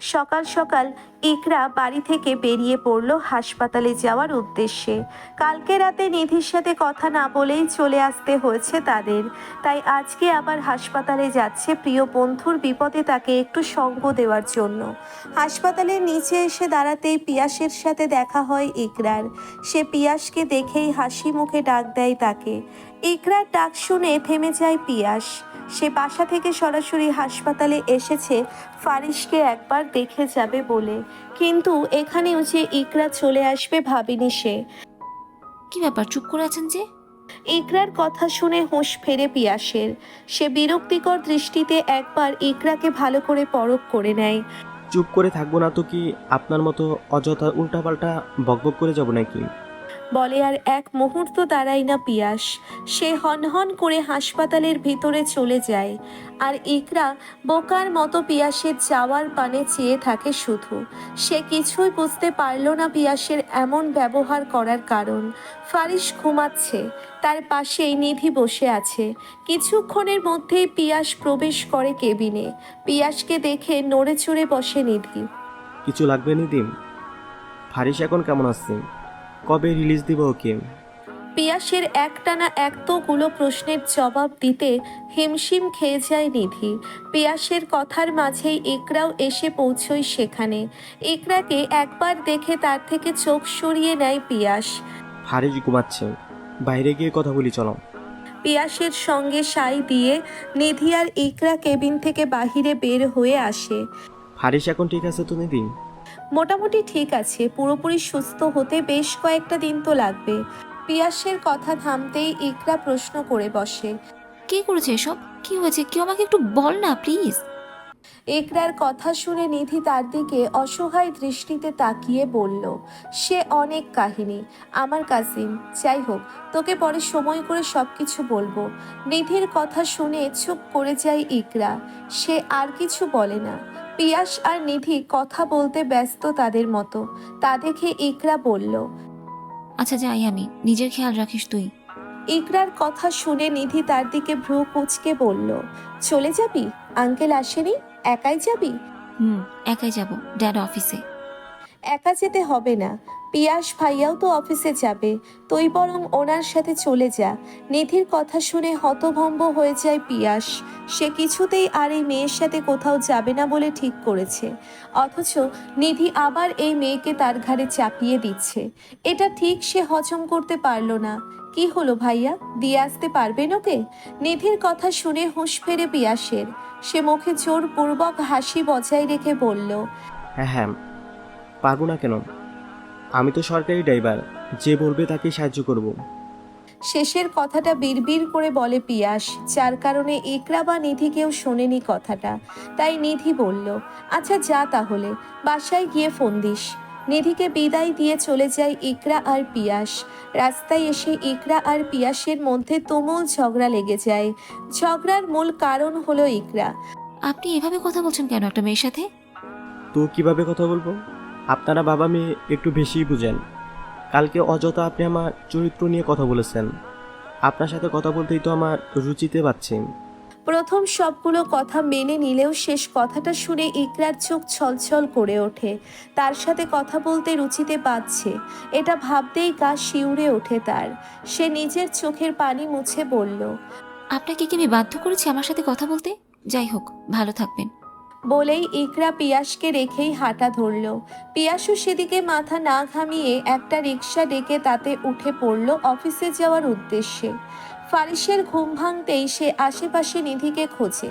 সকাল সকাল ইকরা বাড়ি থেকে বেরিয়ে পড়ল হাসপাতালে যাওয়ার উদ্দেশ্যে। কালকে রাতে নিধির সাথে কথা না বলেই চলে আসতে হয়েছে তাদের। তাই আজকে আবার হাসপাতালে যাচ্ছে প্রিয় বন্ধুর বিপদে তাকে একটু সঙ্গ দেওয়ার জন্য। হাসপাতালের নিচে এসে দাঁড়াতেই পিয়াসের সাথে দেখা হয় ইকরার। সে পিয়াসকে দেখেই হাসি মুখে ডাক দেয় তাকে। ইকরার ডাক শুনে থেমে যায় পিয়াস। সে বাসা থেকে সরাসরি হাসপাতালে এসেছে ফারিসকে একবার দেখে যাবে বলে। কিন্তু এখানেও যে ইকরা চলে আসবে ভাবিনি সে। কি ব্যাপার চুপ করে আছেন যে? ইকরার কথা শুনে হুঁশ ফেরে পিয়াসের। সে বিরক্তিকর দৃষ্টিতে একবার ইকরাকে ভালো করে পরখ করে নেয়। চুপ করে থাকব না তো কি আপনার মতো অযথা উল্টাপাল্টা বকবক করে যাব নাকি? বলে, আর এক মুহূর্ত দাঁড়ায় না পিয়াস সে হনহন করে হাসপাতালের ভিতরে চলে যায়। আর ইকরা বোকার মতো পিয়াসের যাওয়ার পানে চেয়ে থাকে শুধু। সে কিছুই বুঝতে পারল না পিয়াসের এমন ব্যবহার করার কারণ। ফারিস ঘুমাচ্ছে। তার পাশেই নিধি বসে আছে। কিছুক্ষণের মধ্যেই পিয়াস প্রবেশ করে কেবিনে। পিয়াসকে দেখে নড়ে চড়ে বসে নিধি। কিছু লাগবে নিদিম? ফারিস এখন কেমন আছে? কবে রিলিজ দিব ওকে? পিয়াসের একটানা এতগুলো প্রশ্নের জবাব দিতে হিমশিম খেয়ে যায় নিধি। পিয়াসের কথার মাঝেই একরাও এসে পৌঁছয় সেখানে। একরাকে একবার দেখে তার থেকে চোখ সরিয়ে নেয় পিয়াস। ফারিস ঘুমাচ্ছে। বাইরে গিয়ে কথা বলি চলো। পিয়াসের সঙ্গে সাই দিয়ে নিধি আর ইকরা কেবিন থেকে বাহিরে বের হয়ে আসে। ফারিস এখন ঠিক আছে তো নিদিম মোটামুটি ঠিক আছে পুরোপুরি সুস্থ হতে বেশ কয়েকটা দিন তো লাগবে। পিয়াসের কথা থামতেই ইকরা প্রশ্ন করে বসে। কে করেছে এসব? কি হয়েছে? কেউ আমাকে একটু বল না প্লিজ। একরার কথা শুনে নিধি তার দিকে অসহায় দৃষ্টিতে তাকিয়ে বলল সে অনেক কাহিনী। আমার কাজিন যাই হোক তোকে পরে সময় করে সব কিছু বলব। নিধির কথা শুনে চুপ করে যায় ইকরা। সে আর কিছু বলে না। পিয়াস আর নিধি কথা বলতে ব্যস্ত তাদের মতো। তা দেখে ইকরা বলল আচ্ছা যাই আমি নিজের খেয়াল রাখিস তুই। ইকরার কথা শুনে নিধি তার দিকে ভ্রু কুচকে বলল চলে যাবি? আঙ্কেল আসেনি? একাই যাবি? হুম একাই যাব ড্যাড অফিসে। একা যেতে হবে না। পিয়াস ভাইয়াও তো অফিসে যাবে। তুই বরং ওনার সাথে চলে যা। নিধির কথা শুনে হতভম্ব হয়ে যায় পিয়াস। সে কিছুতেই আর এই মেয়ের সাথে কোথাও যাবে না বলে ঠিক করেছে। অথচ নিধি আবার এই মেয়েকে তার ঘাড়ে চাপিয়ে দিচ্ছে। এটা ঠিক সে হজম করতে পারল না। কি হলো ভাইয়া? দিয়ে আসতে পারবেন ওকে নিধির কথা শুনে হুঁশ ফেরে পিয়াসের। সে মুখে জোরপূর্বক হাসি বজায় রেখে বলল হ্যাঁ হ্যাঁ পারব না কেন? আমি তো সরকারি ড্রাইভার যে বলবে তাকেই সাহায্য করব। শেষের কথাটা বিড়বিড় করে বলে পিয়াস যার কারণে ইকরা বা নিধি কেউ শোনেনি কথাটা। তাই নিধি বলল আচ্ছা যা তাহলে বাসায় গিয়ে ফোন দিস। নিধিকে বিদায় দিয়ে চলে যায় ইকরা আর পিয়াস। রাস্তায় এসে ইকরা আর পিয়াসের মধ্যে তুমুল ঝগড়া লেগে যায়। ঝগড়ার মূল কারণ হলো ইকরা আপনি এভাবে কথা বলছেন কেন একটা মেয়ের সাথে? তো কীভাবে কথা বলব? আপনারা বাবা মেয়ে একটু বেশিই বুঝেন। কালকে অযথা আপনি আমার চরিত্র নিয়ে কথা বলেছেন। আপনার সাথে কথা বলতেই তো আমার রুচিতে পাচ্ছি। প্রথম সবগুলো কথা মেনে নিলেও শেষ কথাটা শুনে ইকরার চোখ ছলছল করে ওঠে। তার সাথে কথা বলতে রুচিতে পাচ্ছে। এটা ভাবতেই গা শিউরে ওঠে তার। সে নিজের চোখের পানি মুছে বলল আপনাকে কি আমি বাধ্য করেছি আমার সাথে কথা বলতে? যাই হোক ভালো থাকবেন। বলেই ইকরা পিয়াসকে রেখেই হাঁটা ধরল। পিয়াসও সেদিকে মাথা না ঘামিয়ে একটা রিক্সা ডেকে তাতে উঠে পড়ল অফিসে যাওয়ার উদ্দেশ্যে। ফারিসের ঘুম ভাঙতেই সে আশেপাশে নিধিকে খোঁজে।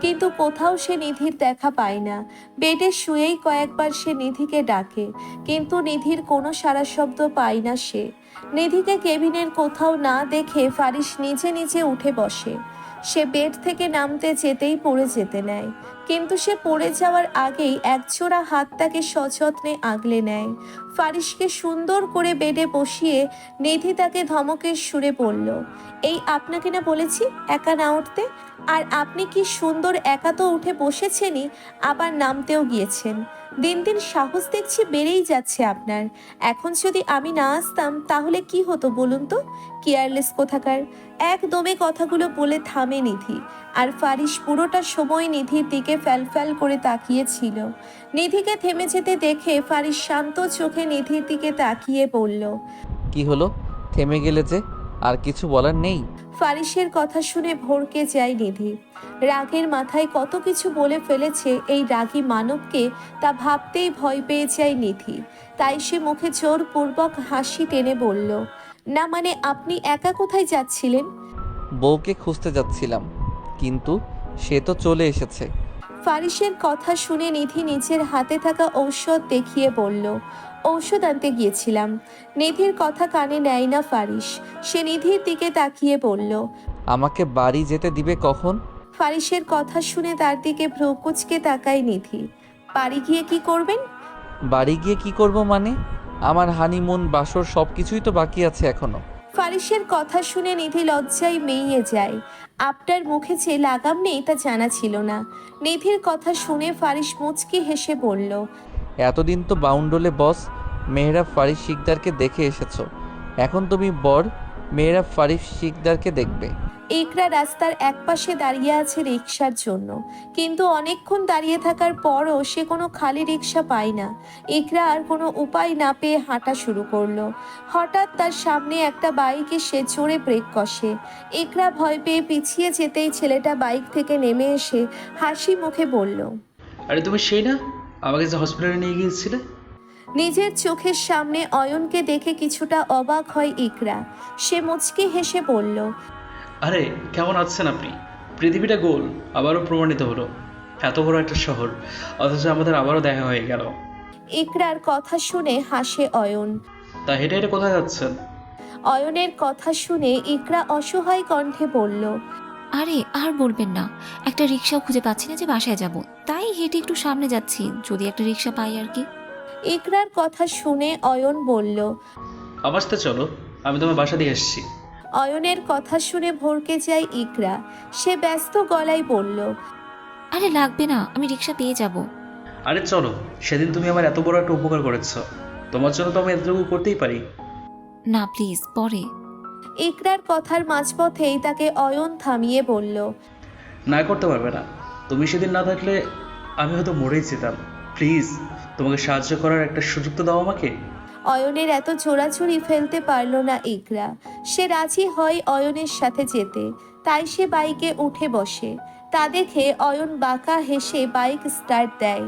কিন্তু কোথাও সে নিধির দেখা পায় না। বেডে শুয়েই কয়েকবার সে নিধিকে ডাকে, কিন্তু নিধির কোনো সারা শব্দ পায় না সে। নিধিকে কেবিনের কোথাও না দেখে ফারিস নিজে নিজে উঠে বসে। সে বেড থেকে নামতে যেতেই পড়ে যেতে নেয়। কিন্তু সে পড়ে যাওয়ার আগেই একজোড়া হাত তাকে সযত্নে আগলে নেয়। ফারিসকে সুন্দর করে বেডে বসিয়ে নিধি তাকে ধমকের সুরে বলল, এই আপনাকে না বলেছি একা না উঠতে? আর আপনি কি সুন্দর একা তো উঠে বসেছেনই, আবার নামতেও গিয়েছেন। দিন দিন সাহস দেখছি বেড়েই যাচ্ছে আপনার। এখন যদি আমি না আসতাম, তাহলে কি হতো বলুন তো? কেয়ারলেস কোথাকার। একদমে কথাগুলো বলে থামে নিধি। আর ফারিস পুরোটা সময় নিধির দিকে ফ্যালফ্যাল করে তাকিয়েছিল। নিধিকে থেমে যেতে দেখে ফারিস শান্ত চোখে নিধির দিকে তাকিয়ে বলল, কি হলো? থেমে গেলে যে? আর কিছু বলার নেই? ফারিসের কথা শুনে ভরকে যায় নিধি। রাগের মাথায় কত কিছু বলে ফেলেছে এই রাগী মানবকে তা ভাবতেই ভয় পেয়ে যায় নিধি। তাই সে মুখে জোরপূর্বক হাসি টেনে বলল না মানে আপনি একা কোথায় যাচ্ছিলেন? বউকে খুঁজতে যাচ্ছিলাম কিন্তু সে তো চলে এসেছে। ফারিসের কথা শুনে নিধি নিজের হাতে থাকা ঔষধ দেখিয়ে বলল ঔষধ আনতে গিয়েছিলাম। নিধির কথা কানে নেয় না ফারিস সে নিধির দিকে তাকিয়ে বলল আমাকে বাড়ি যেতে দিবে কখন? ফারিসের কথা শুনে তার দিকে ভ্রুকুচকে তাকায় নিধি। বাড়ি গিয়ে কি করবেন? বাড়ি গিয়ে কি করব মানে? আমার হানিমুন বাসর সব কিছুই তো বাকি আছে এখনও। ফারিসের কথা শুনে নিধি লজ্জায় মেয়ে যায়। আপনার মুখে যে লাগাম নেই তা জানা ছিল না। নিধির কথা শুনে ফারিস মুচকি হেসে বলল এতদিন তো বাউন্ডলে বস মেহরাব ফারিস শিকদারকে দেখে এসেছ। এখন তুমি বর মেহরাব ফারিস শিকদারকে দেখবে। একরা রাস্তার একপাশে দাঁড়িয়ে আছে রিক্সার জন্য। কিন্তু অনেকক্ষণ দাঁড়িয়ে থাকার পরও সে কোনো খালি রিক্সা পায় না। একরা আর কোনো উপায় না পেয়ে হাঁটা শুরু করল। হঠাৎ তার সামনে একটা বাইকে সে জোরে ব্রেক কষে। একরা ভয় পেয়ে পিছিয়ে যেতেই ছেলেটা বাইক থেকে নেমে এসে হাসি মুখে বলল আরে তুমি সেই না? আমাকে যে হসপিটালে নিয়ে গিয়েছিলে? নিজের চোখের সামনে অয়নকে দেখে কিছুটা অবাক হয় ইকরা। সে মুচকি হেসে বলল আরে কেমন আছেন আপনি? পৃথিবীটা গোল আবারও প্রমাণিত হলো। এত বড় একটা শহর অথচ আমাদের আবারও দেখা হয়ে গেল। ইকরার কথা শুনে হাসে অয়ন। তা হেঁটে হেঁটে কোথায় যাচ্ছেন? অয়নের কথা শুনে ইকরা অসহায় কণ্ঠে বলল আরে আর বলবেন না। একটা রিক্সাও খুঁজে পাচ্ছি না যে বাসায় যাব। তাই হেঁটে একটু সামনে যাচ্ছি। যদি একটা রিক্সা পাই আর কি। ইকরার কথা শুনে অয়ন বলল আমার সাথে চলো আমি তোমার বাসা দিয়ে এসেছি অয়নের কথা শুনে ভরকে যায় ইকরা। সে ব্যস্ত গলায় বলল আরে লাগবে না আমি রিক্সা পেয়ে যাব। আরে চলো সেদিন তুমি আমার এত বড় একটা উপকার করেছ। তোমার জন্য তো আমি এতটুকু করতেই পারি। না প্লিজ পরে। ইকরার কথার মাঝপথেই তাকে অয়ন থামিয়ে বলল না করতে পারবে না। তুমি সেদিন না থাকলে আমি হয়তো মরেই যেতাম। প্লিজ তোমাকে সাহায্য করার একটা সুযোগ তো দাও আমাকে। অয়নের এত চোরাচুরি ফেলতে পারল না ইকরা। সে রাজি হয় অয়নের সাথে যেতে। তাই সে বাইকে উঠে বসে। তা দেখে অয়ন বাঁকা হেসে বাইক স্টার্ট দেয়।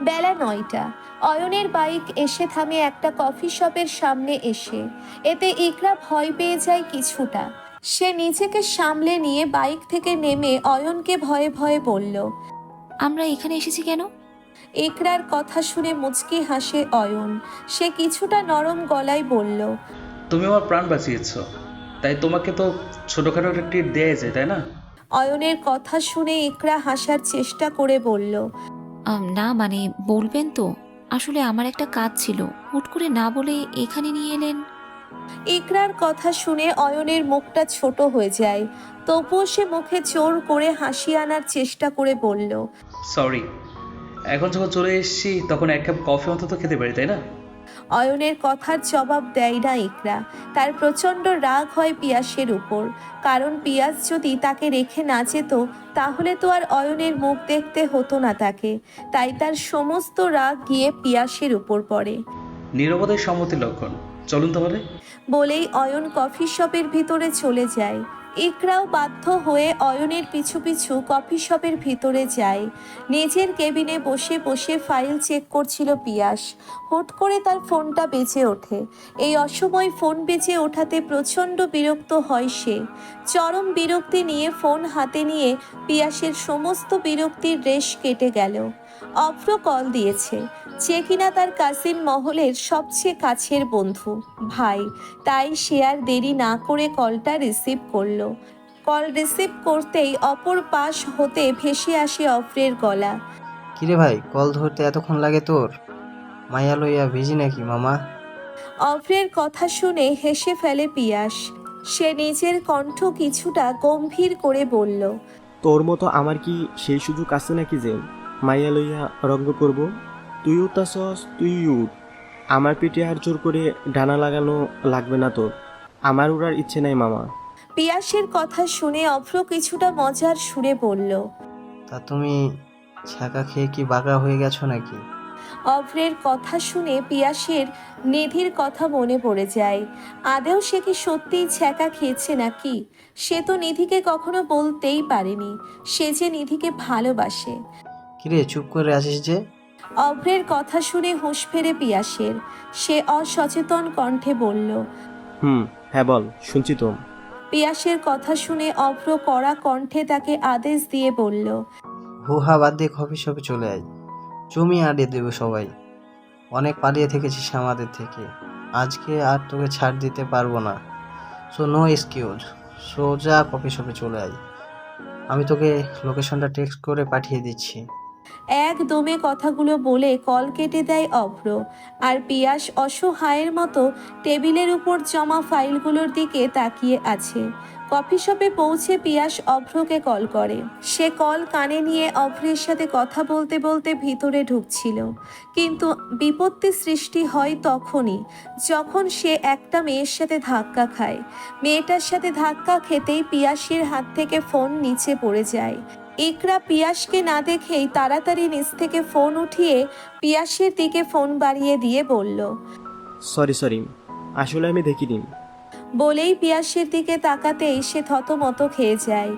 বেলা নয়টা। অয়নের বাইক এসে থামে একটা কফি শপের সামনে এসে। এতে ইকরা ভয় পেয়ে যায় কিছুটা। সে নিজেকে সামলে নিয়ে বাইক থেকে নেমে অয়নকে ভয়ে ভয়ে বলল আমরা এখানে এসেছি কেন? ইকরার কথা শুনে মুচকি হাসে অয়ন। সে কিছুটা নরম গলায় বলল তুমি আমার প্রাণ বাঁচিয়েছ। তাই তোমাকে তো ছোটখাটো একটা ট্রিট দেয়া যায় তাই না? অয়নের কথা শুনে ইকরা হাসার চেষ্টা করে বলল আম, না মানে বলবেন তো। আসলে আমার একটা কাজ ছিল। হুট করে না বলে এখানে নিয়ে এলেন। ইকরার কথা শুনে অয়নের মুখটা ছোট হয়ে যায়। তবুও সে মুখে জোর করে হাসি আনার চেষ্টা করে বলল সরি এখন যখন চলে এসেছি তখন এক কাপ কফি অন্তত খেতে পারি তাই না? অয়নের কথার জবাব দেয় না ইকরা। তার প্রচণ্ড রাগ হয় পিয়াসের উপর। কারণ পিয়াস যদি তাকে রেখে না যেত তাহলে তো আর অয়নের মুখ দেখতে হতো না তাকে। তাই তার সমস্ত রাগ গিয়ে পিয়াসের উপর পড়ে। নিরবতাই সম্মতির লক্ষণ। চলুন তাহলে। বলেই অয়ন কফি শপের ভিতরে চলে যায়। ইকরাও বাধ্য হয়ে অয়নের পিছু পিছু কফি শপের ভিতরে যায়। নিজের কেবিনে বসে বসে ফাইল চেক করছিল পিয়াস। হুট করে তার ফোনটা বেঁচে ওঠে। এই অসময় ফোন বেঁচে ওঠাতে প্রচণ্ড বিরক্ত হয় সে। চরম বিরক্তি নিয়ে ফোন হাতে নিয়ে পিয়াসের সমস্ত বিরক্তির রেশ কেটে গেল। অভ্র কল দিয়েছে যে কিনা তার কাসিম মহলের সবচেয়ে কাছের বন্ধু। ভাই তাই সে আর দেরি না করে কলটা রিসিভ করল। কল রিসিভ করতেই অপর পাশ হতে ভেসে আসে অফ্রের গলা। কিরে ভাই কল ধরতে এতক্ষণ লাগে তোর? মায়া লইয়া ভিজি নাকি মামা? অভ্রের কথা শুনে হেসে ফেলে পিয়াস। সে নিজের কণ্ঠ কিছুটা গম্ভীর করে বলল তোর মতো আমার কি সেই সুযোগ আছে নাকি যে মাইয়া লইয়া রঙ্গ করব। তুই সস তুই উঠ। আমার পিঠে আর জোর করে ডানা লাগানো লাগবে না তোর। আমার উড়ার ইচ্ছে নাই মামা। পিয়াসের কথা শুনে অভ্র কিছুটা মজার সুরে বলল তা তুমি ছাকা খেয়ে কি বাঁকা হয়ে গেছো নাকি? অভ্রের কথা শুনে পিয়াসের নিধির কথা মনে পড়ে যায়। আদেও সে কি সত্যিই ছ্যাঁকা খেয়েছে নাকি? সে তো নিধিকে কখনো বলতেই পারেনি। সে যে নিধিকে ভালোবাসে। কিরে চুপ করে আছিস যে? অভ্রের কথা শুনে হুঁশ ফেরে পিয়াসের। সে অসচেতন কণ্ঠে বলল হুম হ্যাঁ বল শুনছি তো। পিয়াসের কথা শুনে অভ্র কড়া কণ্ঠে তাকে আদেশ দিয়ে বলল হুহা বাদ দিয়ে কফি শপে চলে আয়। জমি আড়িয়ে দেবে সবাই। অনেক পালিয়ে থেকেছিস আমাদের থেকে। আজকে আর তোকে ছাড় দিতে পারব না। সো নো এক্সকিউজ সোজা কফি শপে চলে আয়। আমি তোকে লোকেশনটা টেক্সট করে পাঠিয়ে দিচ্ছি। একদমে কথাগুলো বলে কল কেটে দেয় অভ্র। আর পিয়াস অসহায়ের মতো টেবিলের উপর জমা ফাইলগুলোর দিকে তাকিয়ে আছে। কফি শপে পৌঁছে পিয়াস অভ্রকে কল করে। সে কল কানে নিয়ে অভ্রের সাথে কথা বলতে বলতে ভিতরে ঢুকছিল। কিন্তু বিপত্তি সৃষ্টি হয় তখনই, যখন সে একটা মেয়ের সাথে ধাক্কা খায়। মেয়েটার সাথে ধাক্কা খেতেই পিয়াসের হাত থেকে ফোন নিচে পড়ে যায়। ইকরা পিয়াসকে না দেখেই তাড়াতাড়ি নিচ থেকে ফোন উঠিয়ে পিয়াসের দিকে ফোন বাড়িয়ে দিয়ে বলল সরি সরি আসলে আমি দেখিনি। বলেই পিয়াসের দিকে তাকাতেই সে থতমত খেয়ে যায়।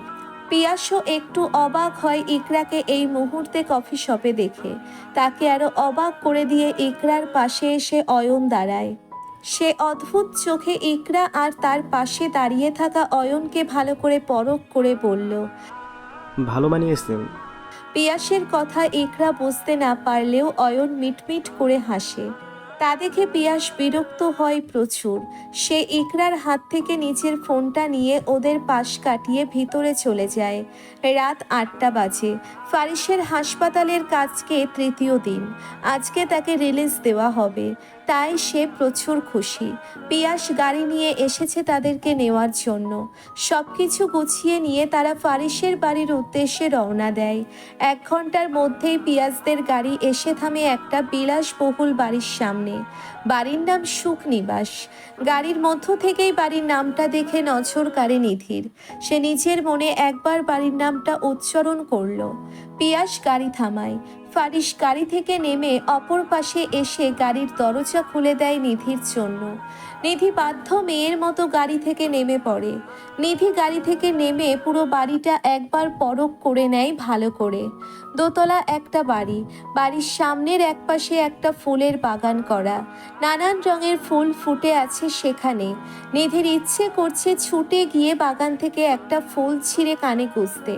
পিয়াসও একটু অবাক হয় ইকরাকে এই মুহূর্তে কফি শপে দেখে। তাকে আরও অবাক করে দিয়ে ইকরার পাশে এসে অয়ন দাঁড়ায়। সে অদ্ভুত চোখে ইকরা আর তার পাশে দাঁড়িয়ে থাকা অয়নকে ভালো করে পরখ করে বলল ভালো মানিয়েছেন পিয়াসের কথা ইকরা বুঝতে না পারলেও অয়ন মিটমিট করে হাসে। তা দেখে পিয়াস বিরক্ত হয় প্রচুর। সে ইকরার হাত থেকে নিচের ফোনটা নিয়ে ওদের পাশ কাটিয়ে ভিতরে চলে যায়। রাত আটটা বাজে। ফারিসের হাসপাতালের কাজকে তৃতীয় দিন। আজকে তাকে রিলিজ দেওয়া হবে। তাই সে প্রচুর খুশি। পিয়াস গাড়ি নিয়ে এসেছে তাদেরকে নেওয়ার জন্য। সব কিছু গুছিয়ে নিয়ে তারা ফারিসের বাড়ির উদ্দেশ্যে রওনা দেয়। এক ঘণ্টার মধ্যেই পিয়াজদের গাড়ি এসে থামে একটা বিলাসবহুল বাড়ির সামনে। বাড়ির নাম সুখ নিবাস গাড়ির মধ্য থেকেই বাড়ির নামটা দেখে নজর কাড়ে নিধির। সে নিজের মনে একবার বাড়ির নামটা উচ্চারণ করল। পিয়াস গাড়ি থামায়। ফারিস গাড়ি থেকে নেমে অপর পাশে এসে গাড়ির দরজা খুলে দেয় নিধির জন্য। নিধি বাধ্য মেয়ের মতো গাড়ি থেকে নেমে পড়ে। নিধি গাড়ি থেকে নেমে পুরো বাড়িটা একবার পরখ করে নেয় ভালো করে। দোতলা একটা বাড়ি, বাড়ির সামনের একপাশে একটা ফুলের বাগান করা। নানান রঙের ফুল ফুটে আছে সেখানে। নিধির ইচ্ছে করছে ছুটে গিয়ে বাগান থেকে একটা ফুল ছিঁড়ে কানে গুঁজতে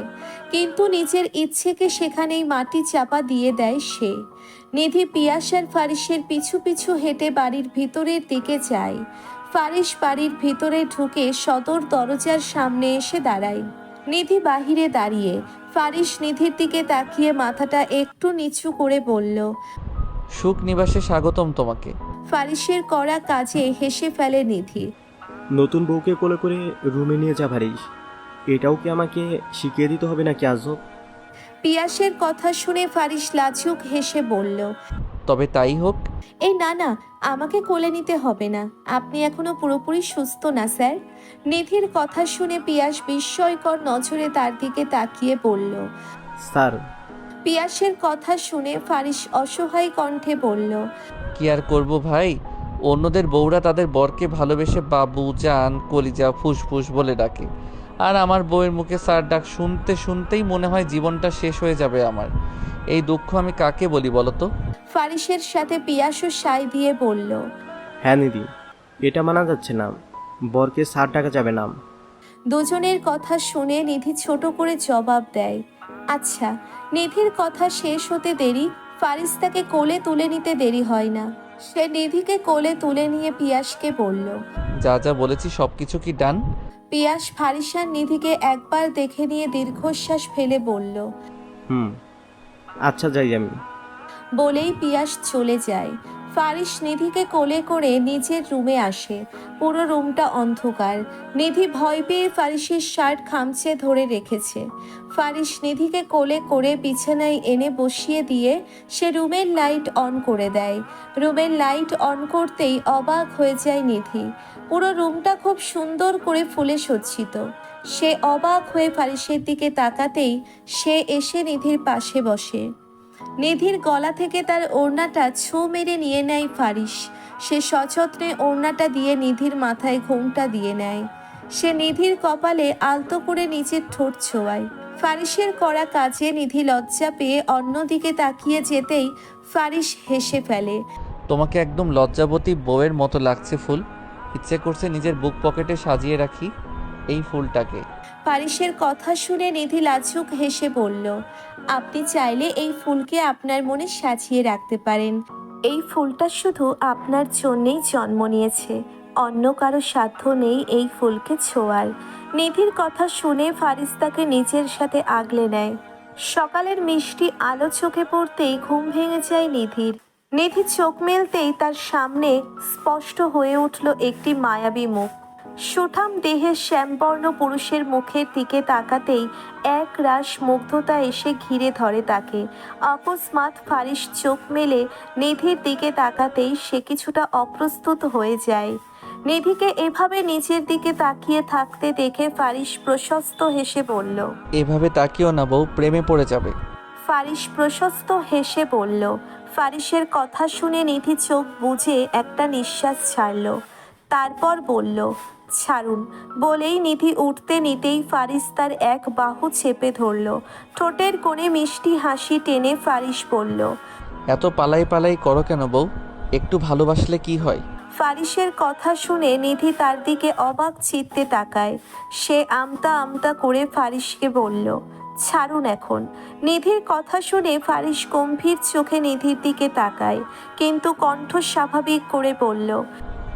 কিন্তু নিজের ইচ্ছেকে সেখানেই মাটি চাপা দিয়ে দেয় সে। নিধি পিয়াস আর ফারিসের পিছু পিছু হেঁটে বাড়ির ভিতরের দিকে যায়। ফারিস বাড়ির ভিতরে ঢুকে সদর দরজার সামনে এসে দাঁড়ায়। নিধি বাহিরে দাঁড়িয়ে ফারিস নিধির দিকে তাকিয়ে মাথাটা একটু নিচু করে বলল সুখ নিবাসে স্বাগতম তোমাকে। ফারিসের করা কাজে হেসে ফেলে নিধি নতুন বউকে কোলে করে রুমে নিয়ে যা পারিস এটাও কি আমাকে শিখিয়ে দিতে হবে নাকি আজব? পিয়াসের কথা শুনে ফারিস লাজুক হেসে বলল তবে তাই হোক। এই না না আমাকে কোলে নিতে হবে না। আপনি এখনও পুরোপুরি সুস্থ না স্যার? নিধির কথা শুনে পিয়াস বিস্ময়কর নজরে তার দিকে তাকিয়ে বলল স্যার। পিয়াসের কথা শুনে ফারিস অসহায় কণ্ঠে বলল কি আর করব ভাই? অন্যদের বউরা তাদের বরকে ভালোবেসে বাবু জান কলিজা ফুসফুস বলে ডাকে। আর আমার বউয়ের মুখে স্যার ডাক শুনতে শুনতেই মনে হয় জীবনটা শেষ হয়ে যাবে আমার। এই দুঃখ আমি কাকে বলি বলো তো? ফারিসের সাথে পিয়াসও সাই দিয়ে বলল হ্যাঁ নিদি এটা মানা যাচ্ছে না। বরকে সার টাকা যাবে না। দুজনের কথা শুনে নিধি ছোট করে জবাব দেয় আচ্ছা নিধির কথা শেষ হতে দেরি ফারিস তাকে কোলে তুলে নিতে দেরি হয় না। সে নিধিকে কোলে তুলে নিয়ে পিয়াসকে বলল যা যা বলেছি সব কিছু কি ডান? পিয়াস ফারিসার নিধিকে একবার দেখে নিয়ে দীর্ঘশ্বাস ফেলে বলল হুম আচ্ছা যাই আমি। বলেই পিয়াস চলে যায়। ফারিস নিধিকে কোলে করে নিজের রুমে আসে। পুরো রুমটা অন্ধকার। নিধি ভয় পেয়ে ফারিসের শার্ট খামচে ধরে রেখেছে। ফারিস নিধিকে কোলে করে বিছানায় এনে বসিয়ে দিয়ে সে রুমের লাইট অন করে দেয়। রুমের লাইট অন করতেই অবাক হয়ে যায় নিধি। পুরো রুমটা খুব সুন্দর করে ফুলে সজ্জিত। সে অবাক হয়ে ফারিসের দিকে তাকাতেই সে এসে নিধির পাশে বসে। নিধির গলা থেকে তার ওড়নাটা ছো মেরে নিয়ে নেয় ফারিস সে সযত্নে ওড়নাটা দিয়ে নিধির মাথায় ঘোমটা দিয়ে নেয়। সে নিধির কপালে আলতো করে নিচের ঠোঁট ছোঁয়ায়। ফারিসের করা কাজে নিধি লজ্জা পেয়ে অন্যদিকে তাকিয়ে যেতেই ফারিস হেসে ফেলে। তোমাকে একদম লজ্জাবতী বউয়ের মতো লাগছে ফুল। ইচ্ছে করছে নিজের বুক পকেটে সাজিয়ে রাখি এই ফুলটাকে। ফারিসের কথা শুনে নিধি লাজুক হেসে বলল, আপনি চাইলে এই ফুলকে আপনার মনে সাজিয়ে রাখতে পারেন। এই ফুলটা শুধু আপনার জন্যেই জন্ম নিয়েছে। অন্য কারও সাধ্য নেই এই ফুলকে ছোঁয়ার। নিধির কথা শুনে ফারিস তাকে নিজের সাথে আগলে নেয়। সকালের মিষ্টি আলো চোখে পড়তেই ঘুম ভেঙে যায় নিধির। নিধি চোখ মেলতেই তার সামনে স্পষ্ট হয়ে উঠল একটি মায়াবী মুখ। সুঠাম দেহের শ্যামবর্ণ পুরুষের মুখের দিকে তাকাতেই এক রাস মুগ্ধতা এসে ঘিরে ধরে তাকে। অকস্মাৎ ফারিস চোখ মেলে নিধির দিকে তাকাতেই সে কিছুটা অপ্রস্তুত হয়ে যায়। নিধিকে এভাবে নিচের দিকে তাকিয়ে থাকতে দেখে ফারিস প্রশস্ত হেসে বলল এভাবে তাকিও না বউ প্রেমে পড়ে যাবে। ফারিস প্রশস্ত হেসে বলল ফারিসের কথা শুনে নিধি চোখ বুঝে একটা নিঃশ্বাস ছাড়ল। তারপর বলল ছাড়ুন। বলেই নিধি উঠতে নিতেই ফারিস তার এক বাহু চেপে ধরল। ঠোঁটের কোণে মিষ্টি হাসি টেনে ফারিস বলল এত পালাই পালাই করো কেন বউ? একটু ভালোবাসলে কি হয়? ফারিসের কথা শুনে নিধি তার দিকে অবাক চিত্তে তাকায়। সে আমতা আমতা করে ফারিসকে বলল ছাড়ুন এখন। নিধির কথা শুনে ফারিস গম্ভীর চোখে নিধির দিকে তাকায় কিন্তু কণ্ঠ স্বাভাবিক করে বলল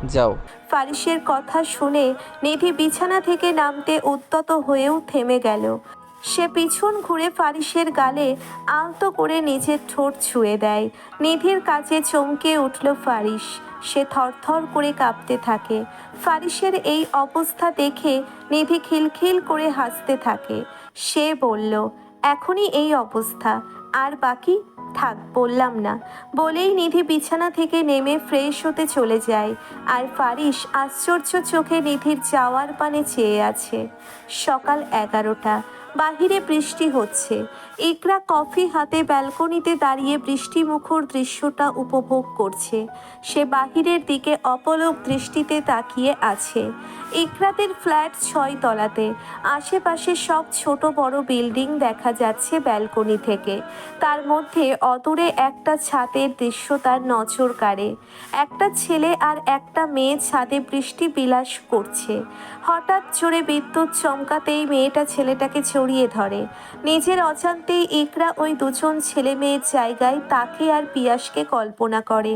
যাও। ফারিসের কথা শুনে নিধি বিছানা থেকে নামতে উদ্যত হয়েও থেমে গেল। সে পিছন ঘুরে ফারিসের গালে আলতো করে নিজের ঠোঁট ছুঁয়ে দেয়। নিধির কাছে চমকে উঠল ফারিস। সে থরথর করে কাঁপতে থাকে। ফারিসের এই অবস্থা দেখে নিধি খিলখিল করে হাসতে থাকে। সে বলল, এখনই এই অবস্থা। আর বাকি? থাক, বললাম না। বলেই নিধি বিছানা থেকে নেমে ফ্রেশ হতে চলে যায়। আর ফারিস আশ্চর্য চোখে নিধির যাওয়ার পানে চেয়ে আছে। সকাল এগারোটা। বাহিরে বৃষ্টি হচ্ছে। ইকরা কফি হাতে ব্যালকনিতে দাঁড়িয়ে বৃষ্টি মুখর দৃশ্যটা উপভোগ করছে। সে বাহিরের দিকে অপলক দৃষ্টিতে তাকিয়ে আছে। ইকরাতের ফ্ল্যাট ছয় তলাতে। আশেপাশে সব ছোট বড় বিল্ডিং দেখা যাচ্ছে ব্যালকনি থেকে। তার মধ্যে অদূরে একটা ছাদের দৃশ্য তার নজর কাড়ে। একটা ছেলে আর একটা মেয়ে ছাদে বৃষ্টি বিলাস করছে। হঠাৎ জোরে বিদ্যুৎ চমকাতেই মেয়েটা ছেলেটাকে জড়িয়ে ধরে। নিজের অজান্তেই একরা ওই দুজন ছেলে মেয়ের জায়গায় তাকে আর পিয়াসকে কল্পনা করে।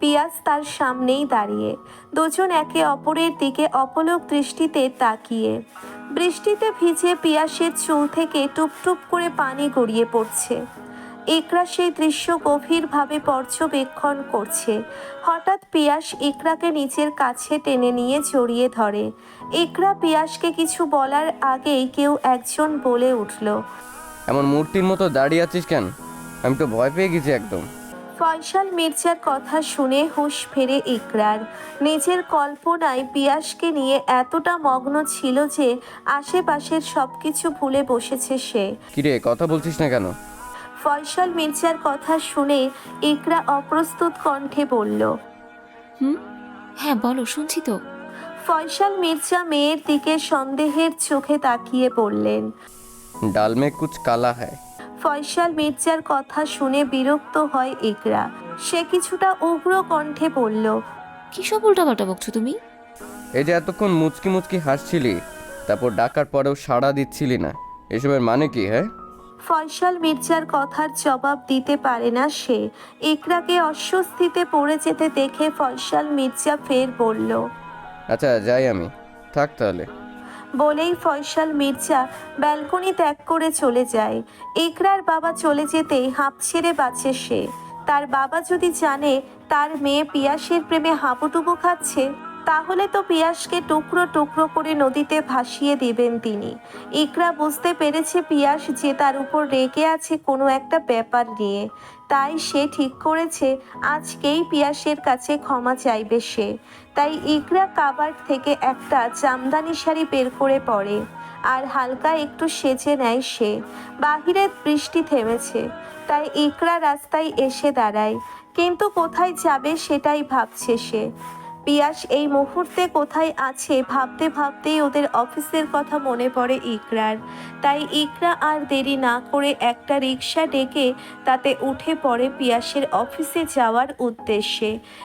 পিয়াস তার সামনেই দাঁড়িয়ে। দুজন একে অপরের দিকে অপলক দৃষ্টিতে তাকিয়ে। বৃষ্টিতে ভিজে পিয়াসের চুল থেকে টুপটুপ করে পানি গড়িয়ে পড়ছে। ইকরা সেই দৃশ্য গভীরভাবে পর্যবেক্ষণ করছে। হঠাৎ পিয়াস ইকরাকে নিজের কাছে টেনে নিয়ে জড়িয়ে ধরে। ইকরা পিয়াসকে কিছু বলার আগেই কেউ একজন বলে উঠল এমন মূর্তির মতো দাঁড়িয়ে আছিস কেন? আমি তো ভয় পেয়ে গেছি একদম। ফয়সাল মির্জার কথা শুনে হুঁশ ফেরে ইকরার। নিজের কল্পনায় পিয়াসকে নিয়ে এতটা মগ্ন ছিল যে আশেপাশের সবকিছু ভুলে বসেছে সে। কিরে কথা বলছিস না কেন? ফয়সাল মির্জার কথা শুনে ইকরা অপ্রস্তুত কণ্ঠে বলল হুম? হ্যাঁ বলো শুনছি তো। ফয়সাল মির্জা মেয়ের দিকে সন্দেহের চোখে তাকিয়ে বললেন ডাল মে কুচ কালা হ্যায়। ফয়সাল মির্জার কথা শুনে বিরক্ত হয় ইকরা সে কিছুটা উগ্র কণ্ঠে বলল কী সব উল্টাপাল্টা বকছো তুমি? এই যে এতক্ষণ মুচকি মুচকি হাসছিলি তারপর ডাকার পরেও সাড়া দিচ্ছিলি না। এসবের মানে কি হ্যাঁ? ফয়সাল মির্জার কথার জবাব দিতে পারে না সে। একরাকে অস্বস্তিতে পড়ে যেতে দেখে ফয়সাল মির্জা ফের বলল আচ্ছা যাই আমি। থাক তাহলে। বলেই ফয়সাল মির্জা ব্যালকনি ত্যাগ করে চলে যায়। একরার বাবা চলে যেতেই হাঁপ ছেড়ে বাঁচে সে। তার বাবা যদি জানে তার মেয়ে পিয়াসের প্রেমে হাবুডুবু খাচ্ছে তাহলে তো পিয়াসকে টুকরো টুকরো করে নদীতে ভাসিয়ে দিবেন তিনি। ইকরা বুঝতে পেরেছে পিয়াস যে তার উপর রেগে আছে কোনো একটা ব্যাপার নিয়ে। তাই সে ঠিক করেছে, আজকেই পিয়াসের কাছে ক্ষমা চাইবে সে। তাই ইকরা কাবার থেকে একটা জামদানি শাড়ি বের করে পড়ে আর হালকা একটু সেজে নেয় সে। বাহিরের বৃষ্টি থেমেছে, তাই ইকরা রাস্তায় এসে দাঁড়ায়। কিন্তু কোথায় যাবে সেটাই ভাবছে সে। পিয়াস, এই মুহূর্তে কোথায় আছে? ভাবতে ভাবতেই ওদের অফিসের কথা মনে পড়ে ইকরার। তাই ইকরা আর দেরি না করে একটা রিক্সা ডেকে তাতে উঠে পড়ে পিয়াসের অফিসে যাওয়ার উদ্দেশ্যে।